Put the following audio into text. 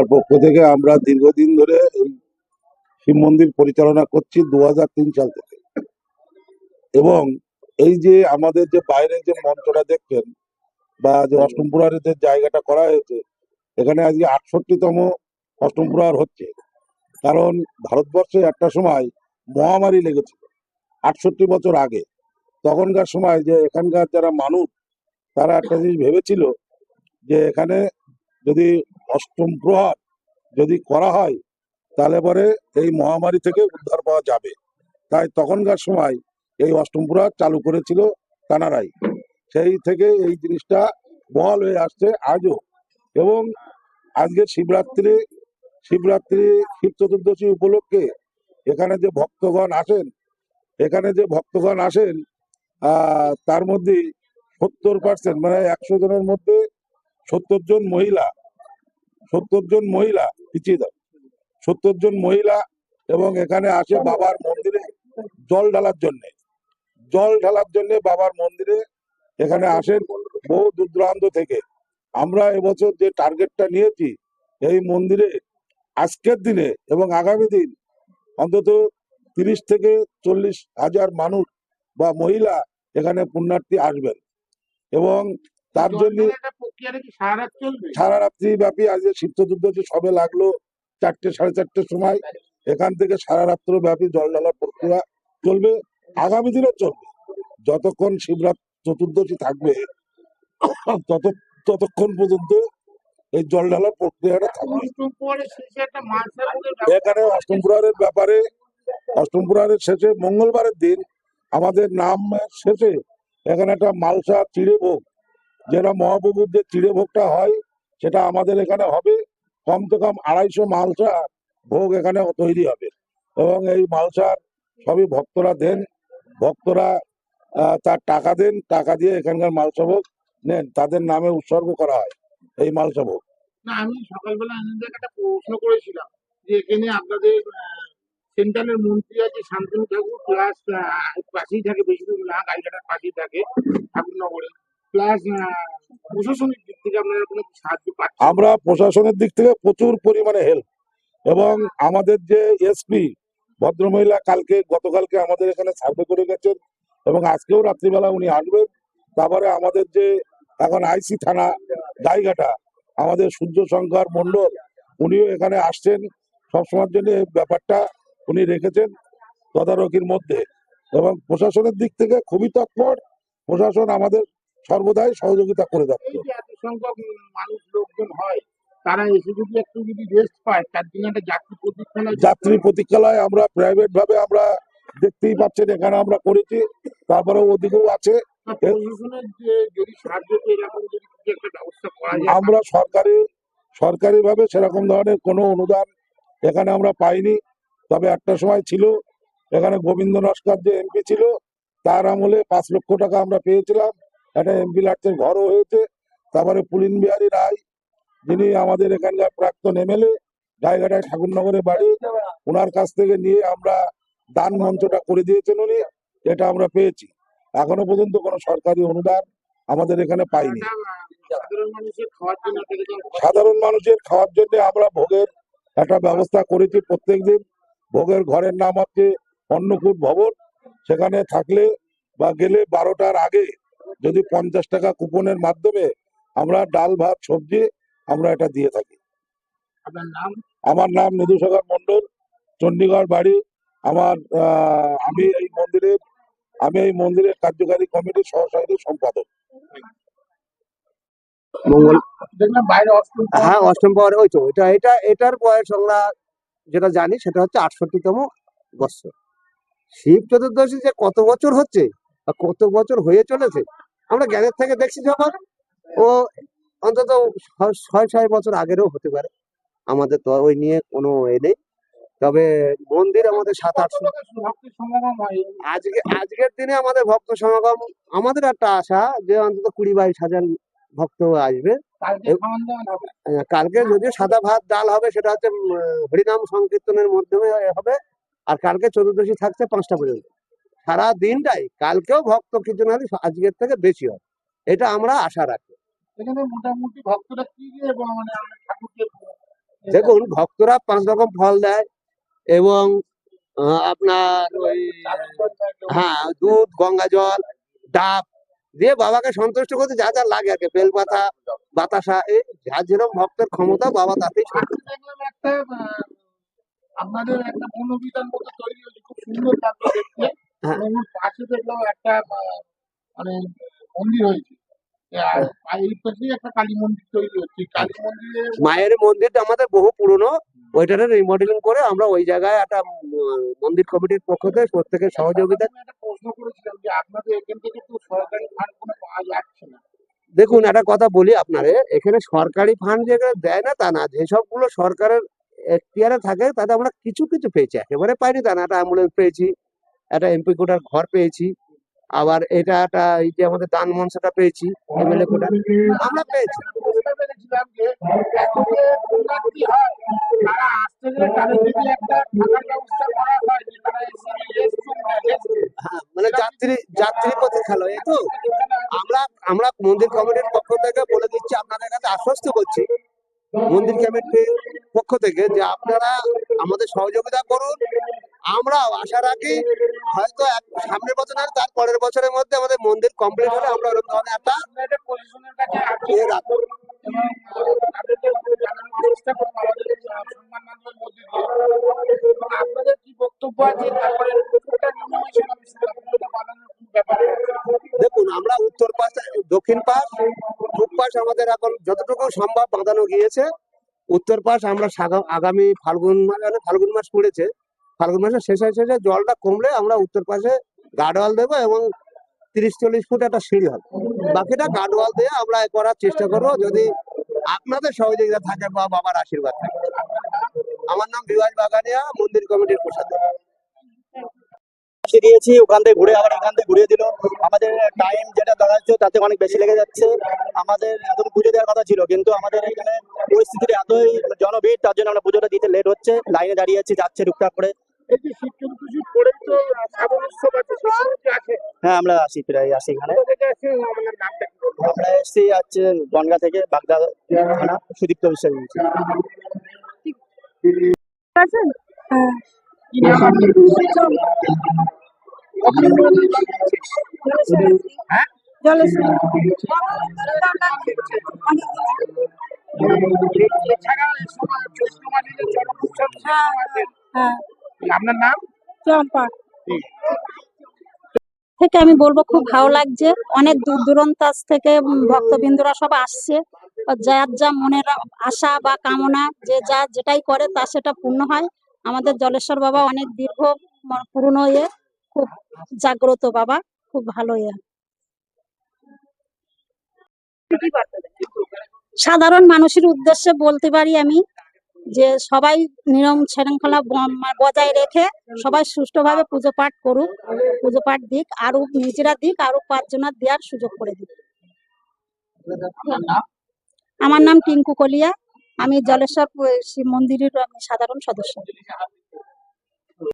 তার পক্ষ থেকে আমরা দীর্ঘদিন ধরে এই শিব মন্দির পরিচালনা করছি দু সাল থেকে। এবং এই যে আমাদের যে বাইরে যে মঞ্চটা দেখছেন বা যে অষ্টম প্রহরের যে জায়গাটা করা হয়েছে, এখানে আজকে আটষট্টিতম অষ্টম প্রহর হচ্ছে। কারণ ভারতবর্ষে একটা সময় মহামারী লেগেছিল, আটষট্টি বছর আগে। তখনকার সময় যে এখানকার যারা মানুষ, তারা একটা জিনিস ভেবেছিল যে এখানে যদি অষ্টম প্রহর যদি করা হয়, তাহলে পরে এই মহামারী থেকে উদ্ধার পাওয়া যাবে। তাই তখনকার সময় এই অষ্টম প্রহর চালু করেছিল তানারাই সেই থেকে এই জিনিসটা বহাল হয়ে আসছে আজও। এবং আজকে শিবরাত্রি শিবরাত্রি শিব চতুর্দশী উপলক্ষে এখানে যে ভক্তগণ আসেন, এখানে যে ভক্তগণ আসেন তার মধ্যে সত্তর পার্সেন্ট মানে একশো জনের মধ্যে সত্তর জন মহিলা সত্তর জন মহিলা, পিছিয়ে দাও। সত্তর জন মহিলা এবং এখানে আসে বাবার মন্দিরে জল ঢালার জন্য। জল ঢালার জন্য বাবার মন্দিরে এখানে আসেন বহু দূর দূরান্ত থেকে। আমরা এবছর যে টার্গেটটা নিয়েছি, এই মন্দিরে আজকের দিনে এবং আগামী দিন অন্তত তিরিশ থেকে চল্লিশ হাজার মানুষ বা মহিলা এখানে পুণ্যার্থী আসবেন। এবং তার জন্য সারা রাত্রি ব্যাপী আজকে শিব চতুর্দশী সবে লাগল চারটে সাড়ে চারটের সময় এখান থেকে সারা রাত্র ব্যাপী জল ঢালার প্রক্রিয়া চলবে আগামী দিনও চলবে। যতক্ষণ শিবরাত চতুর্দশী থাকবে তত ততক্ষণ পর্যন্ত এই জল ঢালার প্রক্রিয়াটা থাকবে। এখানে অষ্টম প্রহরের ব্যাপারে অষ্টম প্রহরের শেষে মঙ্গলবারের দিন আমাদের নাম শেষে এখানে একটা মালসা চিড়ে ভোগ যেটা মহাপ্রভুর যে চিড়ে ভোগটা হয়, সেটা আমাদের এখানে হবে। কমসে কম আড়াইশো মালসা ভোগ এখানে তৈরি হবে। এবং এই মালসার সবই ভক্তরা দেন। ভক্তরা তার টাকা দেন, টাকা দিয়ে এখানকার মালসা ভোগ নেন। তাদের নামে উৎসর্গ করা হয় এই মালসা ভোগ। না, আমি সকালবেলা একটা প্রশ্ন করেছিলাম যে এখানে আপনাদের মন্ত্রী আছে ঠাকুর থাকে না থাকে। ঠাকুরনগরে আমরা প্রশাসনের দিক থেকে প্রচুর পরিমাণে হেল্প এবং আমাদের যে এসপি ভদ্রমহিলা কালকে, গতকালকে আমাদের এখানে সার্ভে করে গেছেন এবং আজকেও রাত্রিবেলা উনি আসবেন। তারপরে আমাদের যে এখন আইসি থানা, গাইঘাটা, আমাদের সূর্য শঙ্কর মন্ডল উনিও এখানে আসছেন। সবসময়ের জন্য ব্যাপারটা উনি রেখেছেন তদারকির মধ্যে। এবং প্রশাসনের দিক থেকে খুবই তৎপর। প্রশাসন আমাদের সর্বদাই সহযোগিতা করে যাচ্ছে। মানুষ লোকজন হয় তারা এসে যদি একটু যদি রেস্ট পায় তার জন্য একটা যাত্রী প্রতিষ্ঠানে যাত্রী প্রতীক্ষালয় আমরা প্রাইভেট ভাবে আমরা দেখতেই পাচ্ছেন এখানে আমরা করেছি তারপরে ওদিকেও আছে। আমরা সরকারি সরকারি ভাবে সেরকম ধরনের কোনো অনুদান এখানে আমরা পাইনি। তবে একটা সময় ছিল এখানে গোবিন্দ নস্কর যে এমপি ছিল তার আমলে পাঁচ লক্ষ টাকা আমরা পেয়েছিলাম। একটা এমপি লাটসের ঘরও হয়েছে তারপরে পুলিন বিহারী রায় যিনি আমাদের এখানকার প্রাক্তন এমএলএ গায়েঘাটায় ঠাকুরনগরে বাড়ি ওনার কাছ থেকে নিয়ে আমরা দান মঞ্চটা করে দিয়েছেন উনি এটা আমরা পেয়েছি। এখনও পর্যন্ত কোনো সরকারি অনুদান আমাদের এখানে পাইনি। সাধারণ মানুষের খাওয়ার জন্য আমরা ভোগের একটা ব্যবস্থা করেছি প্রত্যেকদিন। ভোগের ঘরের নাম হচ্ছে অন্নকূট ভবন সেখানে থাকলে বা গেলে বারোটার আগে যদি পঞ্চাশ টাকা কুপনের মাধ্যমে আমরা ডাল ভাত সবজি আমরা এটা দিয়ে থাকি। আমার নাম নিধুসাগর মন্ডল চণ্ডীগড় বাড়ি। আমার আহ, আমি এই মন্দিরের আমি এই মন্দিরের কার্যকারী কমিটির সহসারী সম্পাদক। মঙ্গল হ্যাঁ অষ্টম পাওয়ারে ওই তো এটা এটা এটার বয়স আমরা যেটা জানি সেটা হচ্ছে আটষট্টিতম বৎসর। শিব চতুর্দশী যে কত বছর হচ্ছে কত বছর হয়ে চলেছে? আমরা জ্ঞানের থেকে দেখছি যখন ও অন্তত ছয় ছয় বছর আগেরও হতে পারে। আমাদের তো ওই নিয়ে কোনো এ নেই। তবে মন্দির আমাদের সাত আটশো হয় আজকে আজকের দিনে আমাদের ভক্ত সমাগম আমাদের একটা আশা যে অন্তত কুড়ি বাইশ হাজার ভক্ত আসবে। কালকে কালকে যদিও সাদা ভাত ডাল হবে সেটা হচ্ছে হরিনাম সংকীর্তনের মাধ্যমে হবে। আর কালকে চতুর্দশী থাকছে পাঁচটা পর্যন্ত। সারা দিনটাই কালকেও ভক্ত কিছু না আজকের থেকে বেশি হবে। এটা আমরা আশা রাখি। মোটামুটি ভক্তরা কি মানে দেখুন ভক্তরা পাঁচ রকম ফল দেয় এবং আপনার ওই হ্যাঁ দুধ গঙ্গা জল ডাব দিয়ে বাবাকে সন্তুষ্ট করতে যা যা লাগে আর কি বেলপাতা বাতাসা এই যা যেরকম ভক্তের ক্ষমতা বাবা তাতেই আপনাদের একটা বনবিধান মতো তৈরি হয়েছে খুব সুন্দর লাগল দেখতে। পাশে দেখলাম একটা মানে মন্দির হয়েছে। মন্দিরে মায়ের মন্দিরটা আমাদের বহু পুরনো। ওইটারে রিমডেলিং করে আমরা ওই জায়গায় একটা মন্দির কমিটির পক্ষ থেকে প্রত্যেকের সহযোগিতা প্রশ্ন করেছিলাম যে আপনাদের এখান থেকে তো সরকারি ফান্ড কোনো পাওয়া যাচ্ছে না। দেখুন একটা কথা বলি আপনারে এখানে সরকারি ফান্ড যেগুলো দেয় না তা না যেসবগুলো সরকারের এখতিয়ারে থাকে তাতে আমরা কিছু কিছু পেয়েছি। একেবারে পাইনি তা না একটা অ্যাম্বুলেন্স পেয়েছি। একটা এমপি কোটার ঘর পেয়েছি। আবার এটা একটা এই যে আমাদের দান মঞ্চটা পেয়েছি এমএলএ কোটা আমরা পেয়েছি। হয় মানে যাত্রী যাত্রী এই তো? আমরা আমরা মন্দির কমিটির পক্ষ থেকে বলে দিচ্ছি আপনাদের কাছে আশ্বস্ত করছি। মন্দির কমিটির পক্ষ থেকে যে আপনারা আমাদের সহযোগিতা করুন। আমরা আশা রাখি হয়তো সামনের বছর না তার পরের বছরের মধ্যে আমাদের মন্দির কমপ্লিট হলে আমরা ওরকম ধরনের একটা ইয়ে রাখব। আপনাদের কি বক্তব্য আছে? তারপরে? দেখুন আমরা উত্তর পাশ দক্ষিণ পাশ পূব পাশ আমাদের এখন যতটুকু সম্ভব বাঁধানো গিয়েছে। উত্তর পাশ আমরা আগামী ফাল্গুন মাস মানে ফাল্গুন মাস পড়েছে। ফাল্গুন মাসের শেষে শেষে জলটা কমলে আমরা উত্তর পাশে গার্ডওয়াল দেবো এবং তিরিশ চল্লিশ ফুট একটা সিঁড়ি হবে। বাকিটা গার্ডওয়াল দিয়ে আমরা করার চেষ্টা করব যদি আপনাদের সহযোগিতা থাকে বা বাবার আশীর্বাদ থাকে। আমার নাম বিভাস বাগানিয়া, মন্দির কমিটির প্রসাদক পাশে দিয়েছি, ওখান থেকে ঘুরে আবার এখান থেকে ঘুরিয়ে দিল। আমাদের টাইম যেটা দাঁড়াচ্ছে তাতে অনেক বেশি লেগে যাচ্ছে। আমাদের এখন পুজো দেওয়ার কথা ছিল, কিন্তু আমাদের এখানে এতই জনভিড় তার জন্য আমরা পুজোটা দিতে লেট হচ্ছে। লাইনে দাঁড়িয়ে আছি যাচ্ছে টুকটাক করে আছে আছে? হ্যাঁ আমরা আসি প্রায় আসি এখানে? আমরা এসছি হচ্ছে বনগা থেকে বাগদা থানা সুদীপ্ত বিশ্বাস জলেশ্বর। এছাড়া এই সময় মাসে যে চড়ক উৎসব আছে। হ্যাঁ আপনার নাম? চম্পা। থেকে আমি বলব খুব ভালো লাগছে। অনেক দূর দূরান্ত থেকে ভক্তবৃন্দরা সব আসছে। আর যার যা মনের আশা বা কামনা যে যা যেটাই করে তা সেটা পূর্ণ হয়। আমাদের জলেশ্বর বাবা অনেক দীর্ঘ পুরনো ইয়ে খুব জাগ্রত বাবা খুব ভালো ইয়ে। সাধারণ মানুষের উদ্দেশ্যে বলতে পারি আমি যে সবাই নিয়ম শৃঙ্খলা বজায় রেখে সবাই সুষ্ঠুভাবে পুজো পাঠ করুক, পুজো পাঠ দিক, আরও নিজেরা দিক, আরও পাঁচজনের দেওয়ার সুযোগ করে দিক। আমার নাম টিঙ্কু কলিয়া, আমি জলেশ্বর শিব মন্দিরের সাধারণ সদস্য।